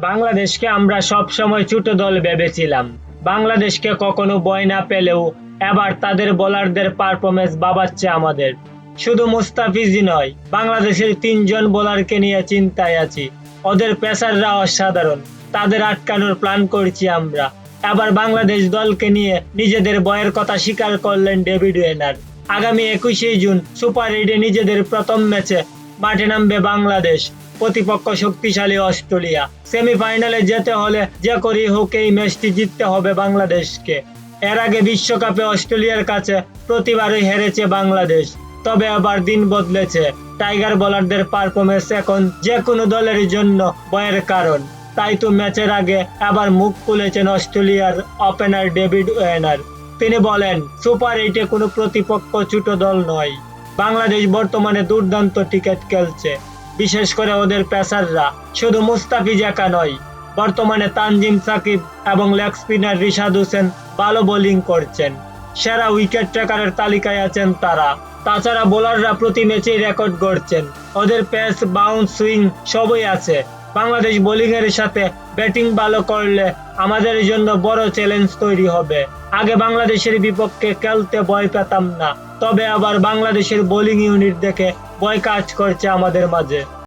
বাংলাদেশকে আমরা সব সময় ছোট দল ভেবেছিলাম। বাংলাদেশকে কখনো বয় না পেলেও এবার তাদের বোলারদের পারফরমেন্স বাবাচ্ছে আমাদের। শুধু মুস্তাফিজই নয়, বাংলাদেশের তিনজন বোলারকে নিয়ে চিন্তায় আছি। ওদের পেসাররা অসাধারণ, তাদের আটকানোর প্ল্যান করছি আমরা। এবার বাংলাদেশ দলকে নিয়ে নিজেদের বয়ের কথা স্বীকার করলেন ডেভিড ওয়েনার। আগামী একুশে জুন সুপার এইটে নিজেদের প্রথম ম্যাচে মাঠে নামবে বাংলাদেশ। প্রতিপক্ষ শক্তিশালী অস্ট্রেলিয়া। সেমিফাইনালে যেতে হলে যে করেই হোক এই ম্যাচটি জিততে হবে বাংলাদেশকে। এর আগে বিশ্বকাপে অস্ট্রেলিয়ার কাছে প্রতিবারই হেরেছে বাংলাদেশ। তবে আবার দিন বদলেছে। টাইগার বোলারদের পারফরমেন্স এখন যে কোনো দলের জন্য ভয়ের কারণ। তাই তো ম্যাচের আগে আবার মুখ খুলেছেন অস্ট্রেলিয়ার ওপেনার ডেভিড ওয়েনার। তিনি বলেন, সুপার এইটে কোনো প্রতিপক্ষ ছোট দল নয়। বাংলাদেশ বর্তমানে দুর্দান্ত টিকেট খেলছে। বিশেষ করে ওদের পেসাররা, শুধু মুস্তাফিজ একা নয়, বর্তমানে তানজিম সাকিব এবং লেগ স্পিনার রিশাদ হোসেন ভালো বোলিং করছেন। সেরা উইকেট ট্রেকারের তালিকায় আছেন তারা। তাছাড়া বোলাররা প্রতি ম্যাচেই রেকর্ড গড়ছেন। ওদের প্যাচ বাউন্স, সুইং সবই আছে। বাংলাদেশ বোলিং এর সাথে ব্যাটিং ভালো করলে আমাদের জন্য বড় চ্যালেঞ্জ তৈরি হবে। আগে বাংলাদেশের বিপক্ষে খেলতে ভয় পেতাম না, তবে আবার বাংলাদেশের বোলিং ইউনিট দেখে ভয় কাজ করছে আমাদের মাঝে।